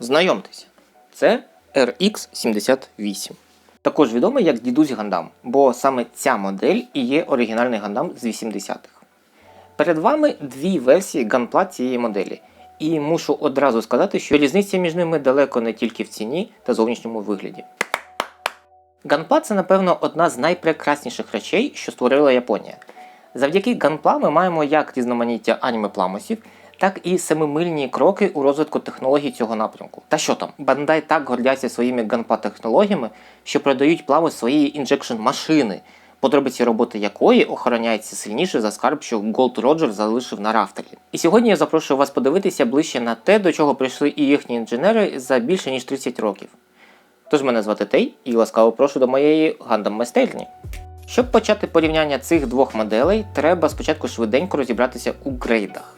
Знайомтеся, це RX78. Також відомий як дідусь Гандам, бо саме ця модель і є оригінальний Гандам з 80-х. Перед вами дві версії ганплат цієї моделі. І мушу одразу сказати, що різниця між ними далеко не тільки в ціні та зовнішньому вигляді. Ганпла це, напевно, одна з найпрекрасніших речей, що створила Японія. Завдяки ганпла ми маємо як різноманіття аніме пламусів, так і семимильні кроки у розвитку технологій цього напрямку. Та що там, Бандай так гордяться своїми ганпла технологіями, що продають плаву своєї інжекшн машини, подробиці роботи якої охороняється сильніше за скарб, що Голд Роджер залишив на рафтелі. І сьогодні я запрошую вас подивитися ближче на те, до чого прийшли і їхні інженери за більше ніж 30 років. Тож мене звати Тей і ласкаво прошу до моєї гандам майстерні. Щоб почати порівняння цих двох моделей, треба спочатку швиденько розібратися у грейдах.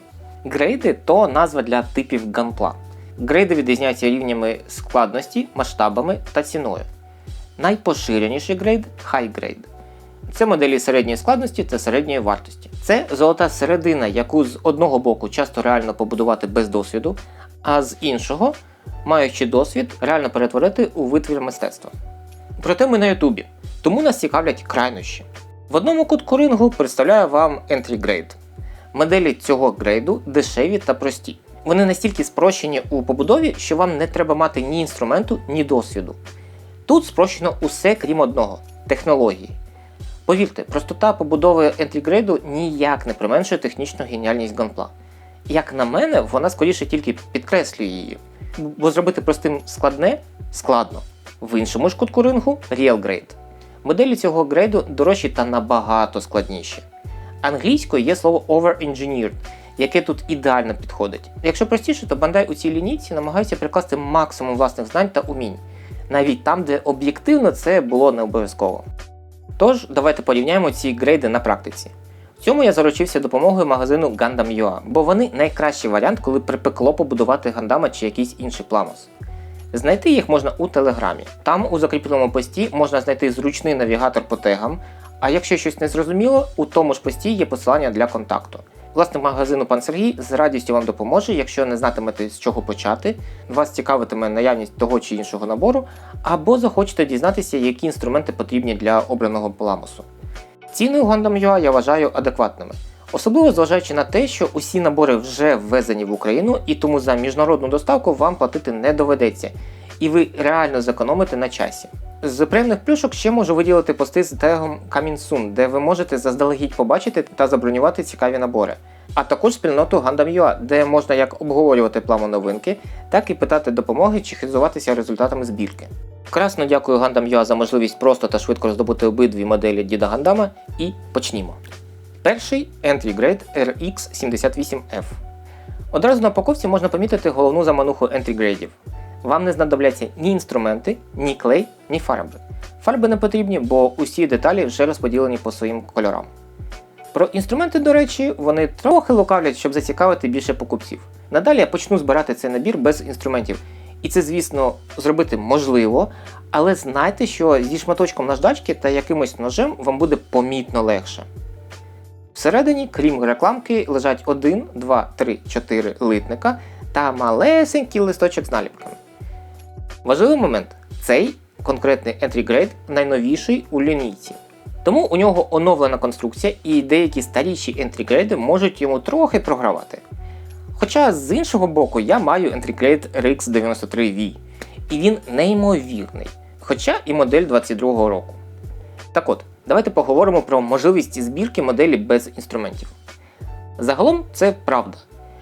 Грейди то назва для типів ганпла. Грейди відрізняються рівнями складності, масштабами та ціною. Найпоширеніший грейд high grade. Це моделі середньої складності та середньої вартості. Це золота середина, яку з одного боку часто реально побудувати без досвіду, а з іншого, маючи досвід, реально перетворити у витвір мистецтва. Проте ми на Ютубі, тому нас цікавлять крайнощі. В одному кутку рингу представляю вам Entry Grade. Моделі цього грейду дешеві та прості. Вони настільки спрощені у побудові, що вам не треба мати ні інструменту, ні досвіду. Тут спрощено усе крім одного технології. Повірте, простота побудови ентрігрейду ніяк не применшує технічну геніальність ганпла. Як на мене, вона скоріше тільки підкреслює її. Бо зробити простим складне складно. В іншому ж кутку рингу Real Grade. Моделі цього грейду дорожчі та набагато складніші. Англійською є слово over-engineered, яке тут ідеально підходить. Якщо простіше, то Bandai у цій лінійці намагається прикласти максимум власних знань та умінь, навіть там, де об'єктивно це було не обов'язково. Тож, давайте порівняємо ці грейди на практиці. В цьому я заручився допомогою магазину Gundam.ua, бо вони найкращий варіант, коли припекло побудувати гандама чи якийсь інший пламус. Знайти їх можна у Телеграмі. Там у закріпленому пості можна знайти зручний навігатор по тегам, а якщо щось не зрозуміло, у тому ж пості є посилання для контакту. Власник магазину пан Сергій з радістю вам допоможе, якщо не знатимете з чого почати, вас цікавитиме наявність того чи іншого набору, або захочете дізнатися, які інструменти потрібні для обраного паламусу. Ціни у Gundam.ua я вважаю адекватними, особливо зважаючи на те, що усі набори вже ввезені в Україну і тому за міжнародну доставку вам платити не доведеться, і ви реально зекономите на часі. З приємних плюшок ще можу виділити пости з тегом Soon, де ви можете заздалегідь побачити та забронювати цікаві набори. А також спільноту Gundam.ua, де можна як обговорювати плану новинки, так і питати допомоги чи хизуватися результатами збірки. Красно дякую Gundam.ua за можливість просто та швидко роздобути обидві моделі Діда Гандама і почнімо. Перший Entry Grade RX78F. Одразу на упаковці можна помітити головну замануху Entry Grade. Вам не знадобляться ні інструменти, ні клей, ні фарби. Фарби не потрібні, бо усі деталі вже розподілені по своїм кольорам. Про інструменти, до речі, вони трохи лукавлять, щоб зацікавити більше покупців. Надалі я почну збирати цей набір без інструментів. І це, звісно, зробити можливо, але знайте, що зі шматочком наждачки та якимось ножем вам буде помітно легше. Всередині, крім рекламки, лежать 1, 2, 3, 4 литника та малесенький листочок з наліпками. Важливий момент: цей конкретний entry grade найновіший у лінійці. Тому у нього оновлена конструкція і деякі старіші entry grade можуть йому трохи програвати. Хоча з іншого боку я маю entry grade RX 93V, і він неймовірний, хоча і модель 22-го року. Так от, давайте поговоримо про можливість збірки моделі без інструментів. Загалом це правда.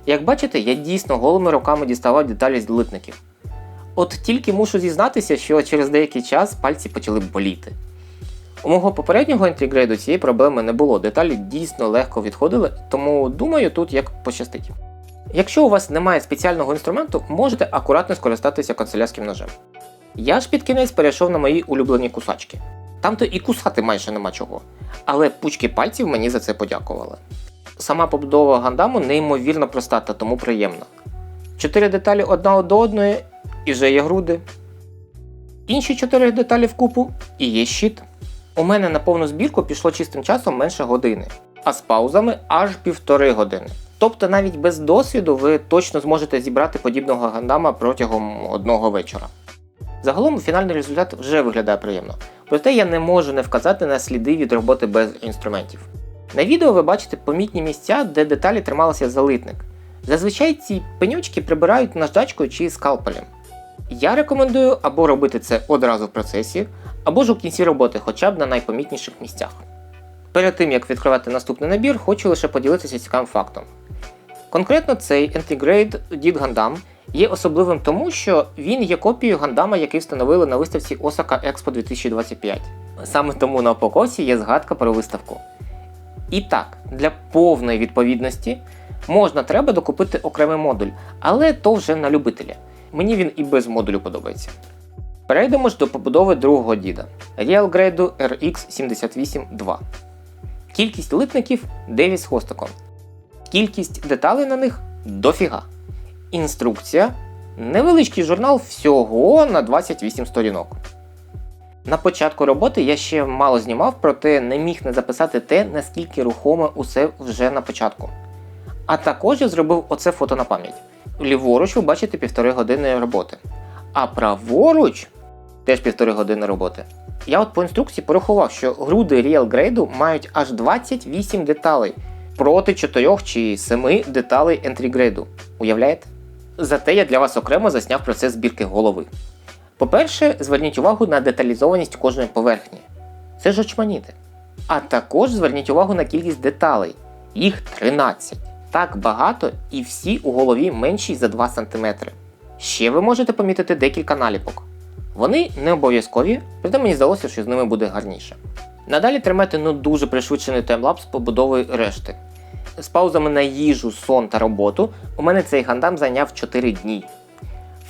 Як бачите, я дійсно голими руками діставав деталі з литників. От тільки мушу зізнатися, що через деякий час пальці почали боліти. У мого попереднього інтрігрейду цієї проблеми не було, деталі дійсно легко відходили, тому думаю, тут як пощастить. Якщо у вас немає спеціального інструменту, можете акуратно скористатися канцелярським ножем. Я ж під кінець перейшов на мої улюблені кусачки. Там то і кусати майже нема чого, але пучки пальців мені за це подякували. Сама побудова гандаму неймовірно проста та тому приємна. Чотири деталі одна до одної і вже є груди. Інші чотири деталі вкупу і є щит. У мене на повну збірку пішло чистим часом менше години, а з паузами аж півтори години. Тобто навіть без досвіду ви точно зможете зібрати подібного гандама протягом одного вечора. Загалом фінальний результат вже виглядає приємно, проте я не можу не вказати на сліди від роботи без інструментів. На відео ви бачите помітні місця, де деталі трималися залитник. Зазвичай ці пенючки прибирають наждачкою чи скалпелем. Я рекомендую або робити це одразу в процесі, або ж у кінці роботи, хоча б на найпомітніших місцях. Перед тим як відкривати наступний набір, хочу лише поділитися цікавим фактом. Конкретно цей Antigrade Did Gundam є особливим тому, що він є копією гандама, який встановили на виставці Osaka Expo 2025. Саме тому на упаковці є згадка про виставку. І так, для повної відповідності можна треба докупити окремий модуль, але то вже на любителя. Мені він і без модулю подобається. Перейдемо ж до побудови другого діда Real Grade RX78-2. Кількість литників 9 з хвостиком. Кількість деталей на них дофіга. Інструкція. Невеличкий журнал всього на 28 сторінок. На початку роботи я ще мало знімав, проте не міг не записати те, наскільки рухоме усе вже на початку. А також я зробив оце фото на пам'ять. Ліворуч ви бачите півтори години роботи. А праворуч теж півтори години роботи. Я от по інструкції порахував, що груди Real Grade мають аж 28 деталей проти 4 чи 7 деталей Entry Grade. Уявляєте? Зате я для вас окремо засняв процес збірки голови. По-перше, зверніть увагу на деталізованість кожної поверхні. Це ж очманіти. А також зверніть увагу на кількість деталей. Їх 13. Так багато і всі у голові менші за 2 см. Ще ви можете помітити декілька наліпок. Вони не обов'язкові, проте мені здалося, що з ними буде гарніше. Надалі тримайте ну дуже пришвидшений таймлапс побудови решти. З паузами на їжу, сон та роботу у мене цей гандам зайняв 4 дні.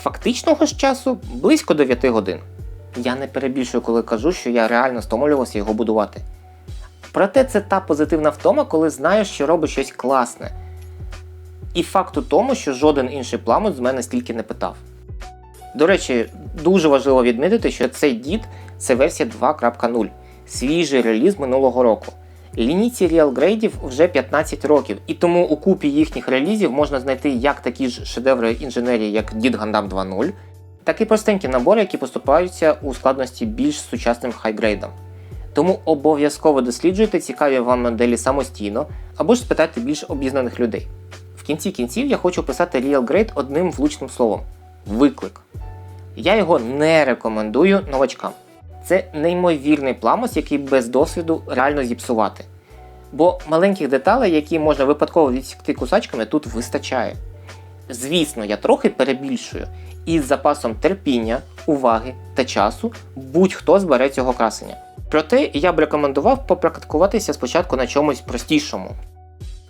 Фактичного ж часу близько 9 годин. Я не перебільшую, коли кажу, що я реально стомлювався його будувати. Проте це та позитивна втома, коли знаєш, що робиш щось класне. І факт у тому, що жоден інший пламут з мене стільки не питав. До речі, дуже важливо відмітити, що цей дід це версія 2.0, свіжий реліз минулого року. Лінійці Real Grade вже 15 років, і тому у купі їхніх релізів можна знайти як такі ж шедеври інженерії, як Did Gundam 2.0, так і простенькі набори, які поступаються у складності більш сучасним хайгрейдам. Тому обов'язково досліджуйте цікаві вам моделі самостійно або ж спитайте більш обізнаних людей. Кінці кінців я хочу писати Real Grade одним влучним словом виклик. Я його не рекомендую новачкам. Це неймовірний пламус, який без досвіду реально зіпсувати. Бо маленьких деталей, які можна випадково відсікти кусачками, тут вистачає. Звісно, я трохи перебільшую, і з запасом терпіння, уваги та часу будь-хто збере цього красення. Проте я б рекомендував попрактикуватися спочатку на чомусь простішому.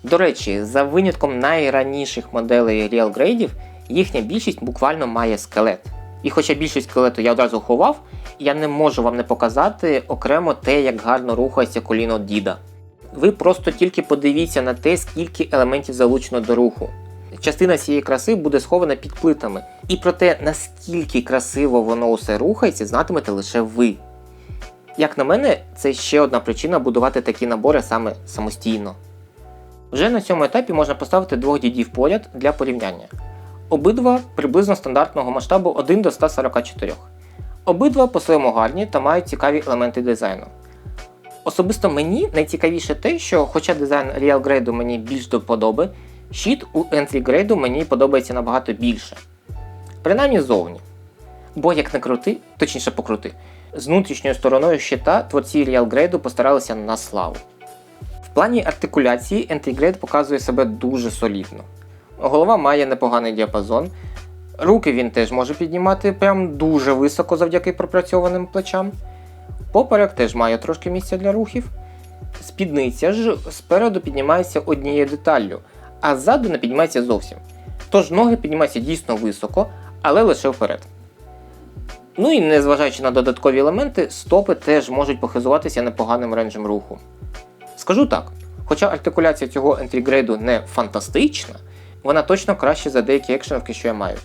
До речі, за винятком найраніших моделей Real Grade, їхня більшість буквально має скелет. І хоча більшість скелету я одразу ховав, я не можу вам не показати окремо те, як гарно рухається коліно діда. Ви просто тільки подивіться на те, скільки елементів залучено до руху. Частина цієї краси буде схована під плитами, і про те, наскільки красиво воно усе рухається, знатимете лише ви. Як на мене, це ще одна причина будувати такі набори саме самостійно. Вже на цьому етапі можна поставити двох дідів поряд для порівняння. Обидва приблизно стандартного масштабу 1 до 144. Обидва по-своєму гарні та мають цікаві елементи дизайну. Особисто мені найцікавіше те, що, хоча дизайн Real Grade мені більш до вподоби, щит у Entry Grade мені подобається набагато більше. Принаймні зовні. Бо як не крути, точніше покрути, з внутрішньою стороною щита творці Real Grade постаралися на славу. В плані артикуляції Entry Grade показує себе дуже солідно. Голова має непоганий діапазон. Руки він теж може піднімати прям дуже високо завдяки пропрацьованим плечам. Поперек теж має трошки місця для рухів. Спідниця ж спереду піднімається однією деталлю, а ззаду не піднімається зовсім. Тож ноги піднімаються дійсно високо, але лише вперед. Ну і незважаючи на додаткові елементи, стопи теж можуть похизуватися непоганим ренджем руху. Скажу так, хоча артикуляція цього ентрігрейду не фантастична, вона точно краще за деякі екшеновки, що я маю.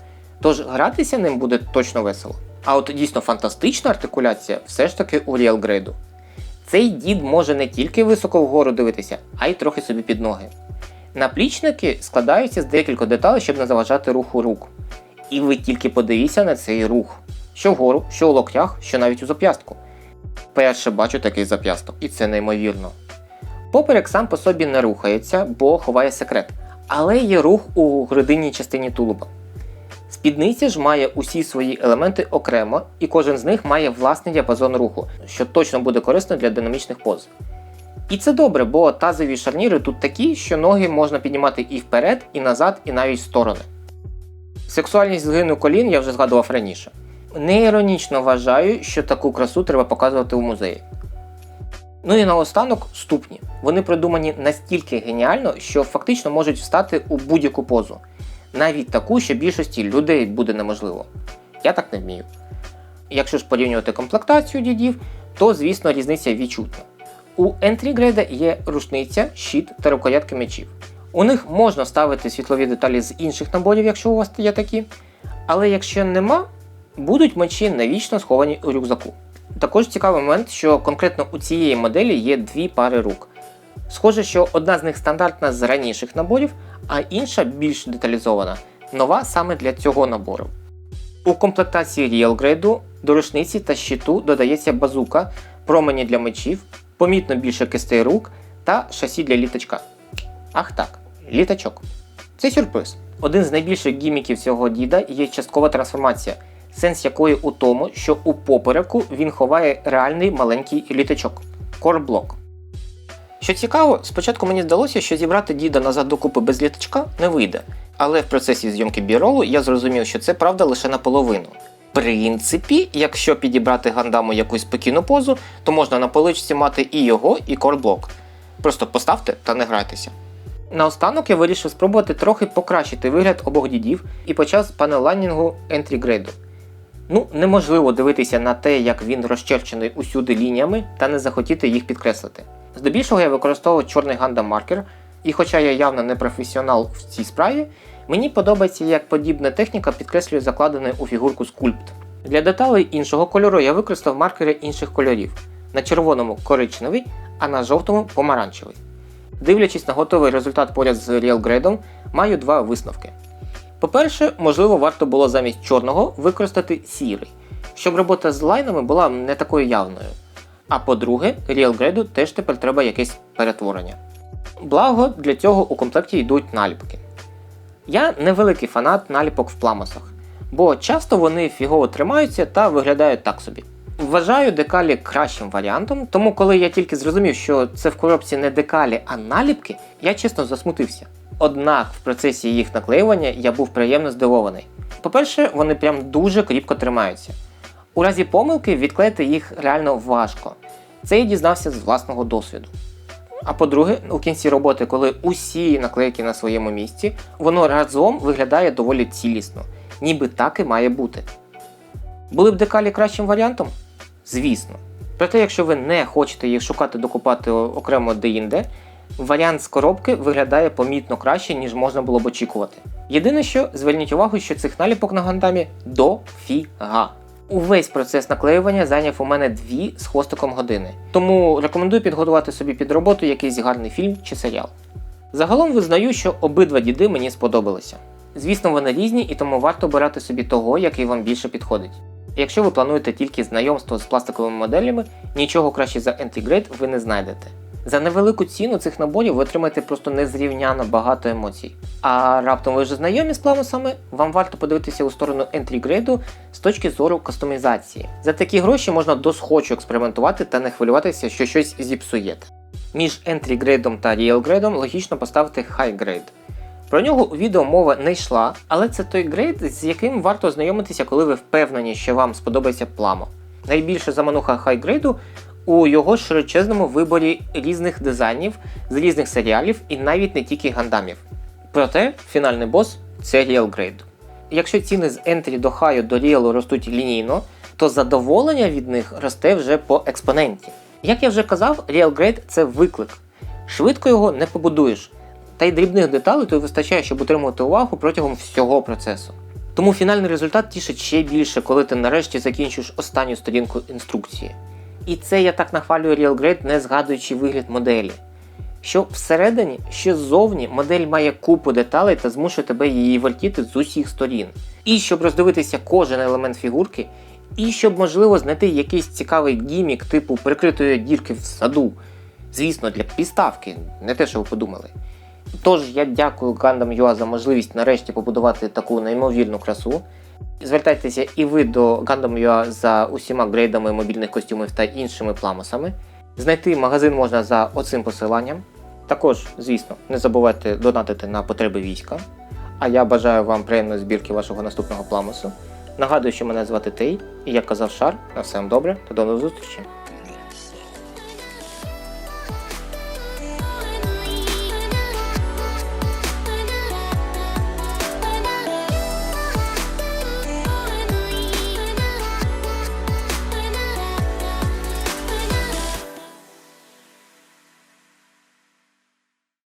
Тож гратися ним буде точно весело. А от дійсно фантастична артикуляція все ж таки у Grade. Цей дід може не тільки високо вгору дивитися, а й трохи собі під ноги. Наплічники складаються з декількох деталей, щоб не заважати руху рук. І ви тільки подивіться на цей рух. Що вгору, що у локтях, що навіть у зап'ястку. Перше бачу такий зап'ясток, і це неймовірно. Поперек сам по собі не рухається, бо ховає секрет, але є рух у грудинній частині тулуба. Спідниця ж має усі свої елементи окремо, і кожен з них має власний діапазон руху, що точно буде корисно для динамічних поз. І це добре, бо тазові шарніри тут такі, що ноги можна піднімати і вперед, і назад, і навіть в сторони. Сексуальність згину колін я вже згадував раніше. Не іронічно вважаю, що таку красу треба показувати у музеї. Ну і наостанок ступні. Вони придумані настільки геніально, що фактично можуть встати у будь-яку позу, навіть таку, що більшості людей буде неможливо. Я так не вмію. Якщо ж порівнювати комплектацію дідів, то звісно різниця відчутна. У ентрі-грейда є рушниця, щит та рукоятки мечів. У них можна ставити світлові деталі з інших наборів, якщо у вас є такі. Але якщо нема, будуть мечі навічно сховані у рюкзаку. Також цікавий момент, що конкретно у цієї моделі є дві пари рук. Схоже, що одна з них стандартна з раніших наборів, а інша більш деталізована, нова саме для цього набору. У комплектації Real до рушниці та щиту додається базука, промені для мечів, помітно більше кистей рук та шасі для літачка. Ах так, літачок. Це сюрприз. Один з найбільших гіміків цього діда є часткова трансформація, сенс якої у тому, що у попереку він ховає реальний маленький літачок корблок. Що цікаво, спочатку мені здалося, що зібрати діда назад докупи без літачка не вийде, але в процесі зйомки біролу я зрозумів, що це правда лише наполовину. В принципі, якщо підібрати гандаму якусь спокійну позу, то можна на поличці мати і його, і корблок. Просто поставте та не грайтеся. Наостанок я вирішив спробувати трохи покращити вигляд обох дідів і почав з панеланінгу Entry Grade. Ну, неможливо дивитися на те, як він розчерчений усюди лініями, та не захотіти їх підкреслити. Здебільшого я використовував чорний гандам маркер, і хоча я явно не професіонал в цій справі, мені подобається, як подібна техніка підкреслює закладений у фігурку скульпт. Для деталей іншого кольору я використав маркери інших кольорів: на червоному коричневий, а на жовтому помаранчевий. Дивлячись на готовий результат поряд з Real Grade, маю два висновки. По-перше, можливо, варто було замість чорного використати сірий, щоб робота з лайнами була не такою явною. А по-друге, Real Grade теж тепер треба якесь перетворення. Благо, для цього у комплекті йдуть наліпки. Я невеликий фанат наліпок в пламосах, бо часто вони фігово тримаються та виглядають так собі. Вважаю декалі кращим варіантом, тому коли я тільки зрозумів, що це в коробці не декалі, а наліпки, я чесно засмутився. Однак в процесі їх наклеювання я був приємно здивований. По-перше, вони прям дуже кріпко тримаються. У разі помилки відклеїти їх реально важко. Це я дізнався з власного досвіду. А по-друге, у кінці роботи, коли усі наклейки на своєму місці, воно разом виглядає доволі цілісно, ніби так і має бути. Були б декалі кращим варіантом? Звісно. Проте, якщо ви не хочете їх шукати докупати окремо де-інде, варіант з коробки виглядає помітно краще, ніж можна було б очікувати. Єдине, що зверніть увагу, що цих наліпок на гандамі дофіга. Увесь процес наклеювання зайняв у мене дві з хвостиком години, тому рекомендую підготувати собі під роботу якийсь гарний фільм чи серіал. Загалом визнаю, що обидва діди мені сподобалися. Звісно, вони різні, і тому варто обирати собі того, який вам більше підходить. Якщо ви плануєте тільки знайомство з пластиковими моделями, нічого краще за Anti-Grade ви не знайдете. За невелику ціну цих наборів ви отримаєте просто незрівняно багато емоцій. А раптом ви вже знайомі з пламусами, вам варто подивитися у сторону Grade з точки зору кастомізації. За такі гроші можна досхочу експериментувати та не хвилюватися, що щось зіпсуєте. Між Grade та Grade логічно поставити Grade. Про нього у відео мова не йшла, але це той грейд, з яким варто ознайомитися, коли ви впевнені, що вам сподобається пламо. Найбільша замануха хайгрейду у його широчезному виборі різних дизайнів з різних серіалів і навіть не тільки гандамів. Проте фінальний бос це Real Grade. Якщо ціни з Entry до High до Real ростуть лінійно, то задоволення від них росте вже по експоненті. Як я вже казав, Real Grade це виклик. Швидко його не побудуєш. Та й дрібних деталей то вистачає, щоб утримувати увагу протягом всього процесу. Тому фінальний результат тішить ще більше, коли ти нарешті закінчуєш останню сторінку інструкції. І це я так нахвалюю Real Grade, не згадуючи вигляд моделі. що всередині, що ззовні модель має купу деталей та змушує тебе її вертіти з усіх сторін. І щоб роздивитися кожен елемент фігурки, і щоб можливо знайти якийсь цікавий гімік, типу прикритої дірки в саду. Звісно, для підставки, не те, що ви подумали. Тож я дякую Gundam UA за можливість нарешті побудувати таку неймовірну красу. Звертайтеся і ви до Gundam UA за усіма грейдами мобільних костюмів та іншими пламусами. Знайти магазин можна за оцим посиланням. Також, звісно, не забувайте донатити на потреби війська. А я бажаю вам приємної збірки вашого наступного пламусу. Нагадую, що мене звати Тей, і як казав Шар, на все вам добре та до нових зустрічей.